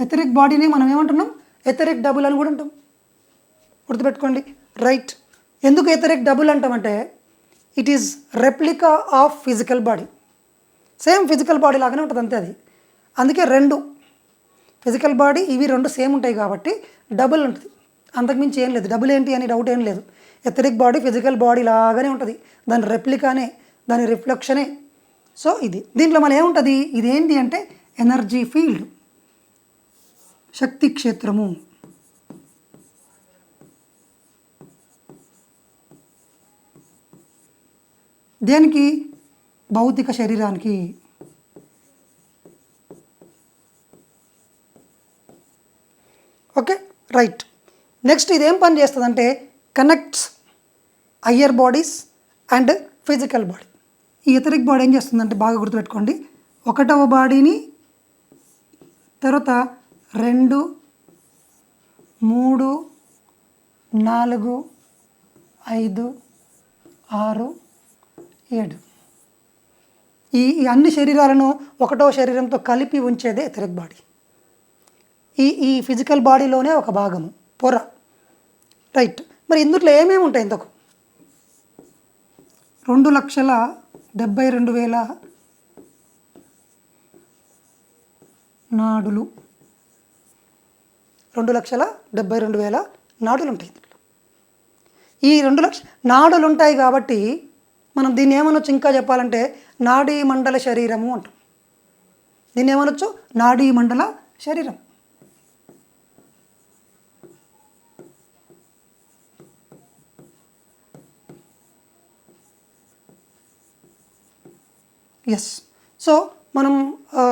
Etheric బాడీని మనం ఏమంటున్నాం? ఎథరిక్ డబుల్ అని కూడా అంటాం. గుర్తుపెట్టుకోండి. రైట్. ఎందుకు etheric double అంటామంటే it is replica of physical body same physical body లాగానే ఉంటుంది అంతే అది. అందుకే రెండు. ఫిజికల్ బాడీ ఇవి రెండు సేమ్ ఉంటాయి కాబట్టి డబుల్ ఉంటుంది. అంతకుమించి ఏం లేదు. డబుల్ ఏంటి అని డౌట్ ఏం లేదు. ఎథరిక్ బాడీ ఫిజికల్ బాడీ లాగానే ఉంటుంది. దాని రెప్లికానే దాని రిఫ్లెక్షనే సో ఇది. దీంట్లో మళ్ళీ ఏముంటుంది? ఇది ఏంటి అంటే ఎనర్జీ ఫీల్డ్ శక్తి క్షేత్రము. దేనికి? భౌతిక శరీరానికి. Okay right. నెక్స్ట్ ఇది ఏం పని చేస్తుందంటే connects ether bodies and physical body. ఈ ఎథరిక్ బాడీ ఏం చేస్తుందంటే బాగా గుర్తుపెట్టుకోండి. ఒకటవ బాడీని తర్వాత రెండు మూడు నాలుగు ఐదు ఆరు ఏడు. ఈ అన్ని శరీరాలను ఒకటో శరీరంతో కలిపి ఉంచేదే ఎథరిక్ బాడీ ఈ ఈ ఫిజికల్ బాడీలోనే ఒక భాగము పొర. రైట్ మరి ఇందులో ఏమేమి ఉంటాయి ఇంతకు? రెండు లక్షల డెబ్బై రెండు వేల నాడులు. రెండు లక్షల డెబ్బై రెండు వేల నాడులు ఉంటాయి ఈ రెండు లక్ష నాడులు ఉంటాయి కాబట్టి మనం దీన్ని ఏమనొచ్చు? ఇంకా చెప్పాలంటే నాడీ మండల శరీరము అంటాం. దీన్ని ఏమనొచ్చు? నాడీ మండల శరీరం. ఎస్ సో మనం ఆ,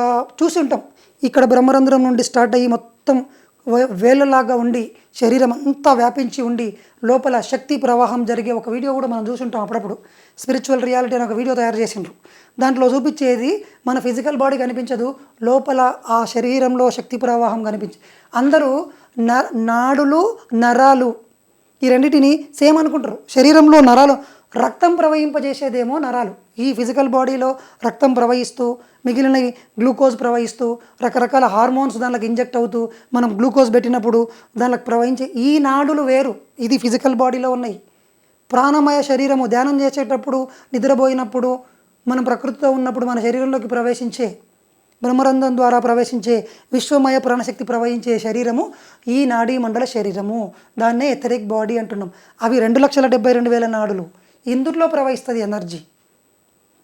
చూసి ఉంటాం. ఇక్కడ బ్రహ్మరంధ్రం నుండి స్టార్ట్ అయ్యి మొత్తం వే- వేళ్ళలాగా ఉండి శరీరం అంతా వ్యాపించి ఉండి లోపల శక్తి ప్రవాహం జరిగే ఒక వీడియో కూడా మనం చూసుంటాం అప్పుడప్పుడు. స్పిరిచువల్ రియాలిటీ అని ఒక వీడియో తయారు చేసిండ్రు. దాంట్లో చూపించేది మన ఫిజికల్ బాడీ కనిపించదు లోపల ఆ శరీరంలో శక్తి ప్రవాహం కనిపించి అందరూ న నాడులు నరాలు ఈ రెండింటిని సేమ్ అనుకుంటారు. శరీరంలో నరాలు రక్తం ప్రవహింపజేసేదేమో నరాలు. ఈ ఫిజికల్ బాడీలో రక్తం ప్రవహిస్తూ మిగిలినవి గ్లూకోజ్ ప్రవహిస్తూ రకరకాల హార్మోన్స్ దానికి ఇంజెక్ట్ అవుతూ మనం గ్లూకోజ్ పెట్టినప్పుడు దానికి ప్రవహించే ఈ నాడులు వేరు. ఇది ఫిజికల్ బాడీలో ఉన్నాయి. ప్రాణమయ శరీరము ధ్యానం చేసేటప్పుడు నిద్రపోయినప్పుడు మనం ప్రకృతితో ఉన్నప్పుడు మన శరీరంలోకి ప్రవేశించే బ్రహ్మరంధ్రం ద్వారా ప్రవేశించే విశ్వమయ ప్రాణశక్తి ప్రవహించే శరీరము ఈ నాడీ మండల శరీరము. దాన్నే ఎథరిక్ బాడీ అంటున్నాం. అవి రెండు లక్షల డెబ్బై రెండు వేల నాడులు. ఇందులో ప్రవహిస్తుంది ఎనర్జీ.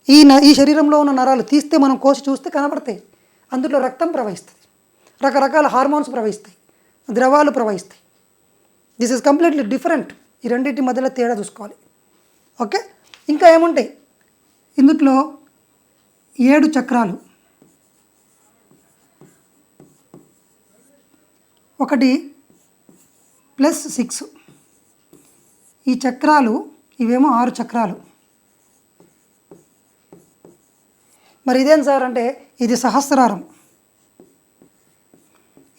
ఈ న ఈ శరీరంలో ఉన్న నరాలు తీస్తే మనం కోసి చూస్తే కనబడతాయి. అందులో రక్తం ప్రవహిస్తుంది. రకరకాల హార్మోన్స్ ప్రవహిస్తాయి. ద్రవాలు ప్రవహిస్తాయి. దిస్ ఇస్ కంప్లీట్లీ డిఫరెంట్ ఈ రెండింటి మధ్యలో తేడా చూసుకోవాలి. ఓకే ఇంకా ఏముంటాయి? ఇందుట్లో ఏడు చక్రాలు. ఒకటి ప్లస్ సిక్స్. ఈ చక్రాలు ఇవేమో ఆరు చక్రాలు. మరి ఇదేం సార్ అంటే ఇది సహస్రారం.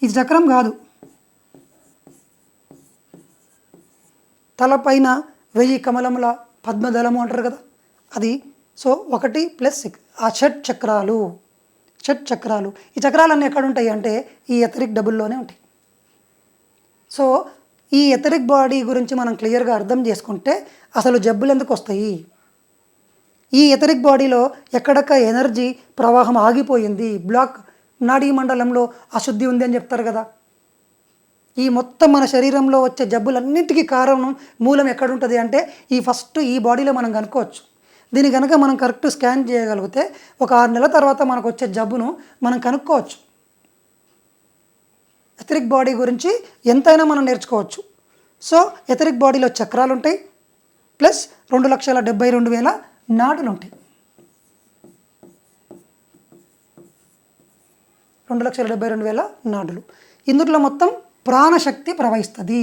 ఇది చక్రం కాదు. తలపైన వెయ్యి కమలముల పద్మదళము అంటారు కదా అది సో ఒకటి ప్లస్ సిక్స్. ఆ షట్ చక్రాలు షట్ చక్రాలు. ఈ చక్రాలన్నీ ఎక్కడ ఉంటాయి అంటే ఈ ఎథరిక్ డబుల్లోనే ఉంటాయి. సో ఈ ఎథరిక్ బాడీ గురించి మనం క్లియర్గా అర్థం చేసుకుంటే అసలు జబ్బులు ఎందుకు వస్తాయి? ఈ ఎథరిక్ బాడీలో ఎక్కడక్క ఎనర్జీ ప్రవాహం ఆగిపోయింది బ్లాక్ నాడీ మండలంలో అశుద్ధి ఉంది అని చెప్తారు కదా. ఈ మొత్తం మన శరీరంలో వచ్చే జబ్బులన్నింటికీ కారణం మూలం ఎక్కడుంటుంది అంటే ఈ ఫస్ట్ ఈ బాడీలో మనం కనుక్కోవచ్చు. దీన్ని కనుక మనం కరెక్ట్ స్కాన్ చేయగలిగితే ఒక ఆరు నెలల తర్వాత మనకు వచ్చే జబ్బును మనం కనుక్కోవచ్చు. ఎథరిక్ బాడీ గురించి ఎంతైనా మనం నేర్చుకోవచ్చు. సో ఎథరిక్ బాడీలో చక్రాలు ఉంటాయి ప్లస్ రెండు లక్షల డెబ్బై రెండు వేల నాడులు ఉంటాయి రెండు లక్షల డెబ్బై రెండు వేల నాడులు. ఇందులో మొత్తం ప్రాణశక్తి ప్రవహిస్తుంది.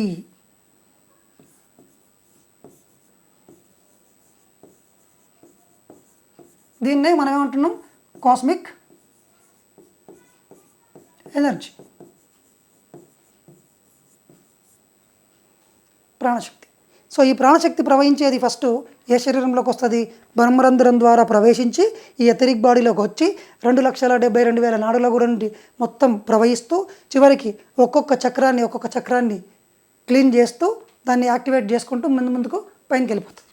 దీన్నే మనం ఏమంటున్నాం కాస్మిక్ ఎనర్జీ ప్రాణశక్తి. సో ఈ ప్రాణశక్తి ప్రవహించేది ఫస్ట్ ఏ శరీరంలోకి వస్తుంది? బ్రహ్మరంధ్రం ద్వారా ప్రవేశించి ఈ ఎథరిక్ బాడీలోకి వచ్చి రెండు లక్షల డెబ్బై రెండు వేల నాడుల నుండి మొత్తం ప్రవహిస్తూ చివరికి ఒక్కొక్క చక్రాన్ని ఒక్కొక్క చక్రాన్ని క్లీన్ చేస్తూ దాన్ని యాక్టివేట్ చేసుకుంటూ ముందు ముందుకు పైనకి వెళ్ళిపోతుంది.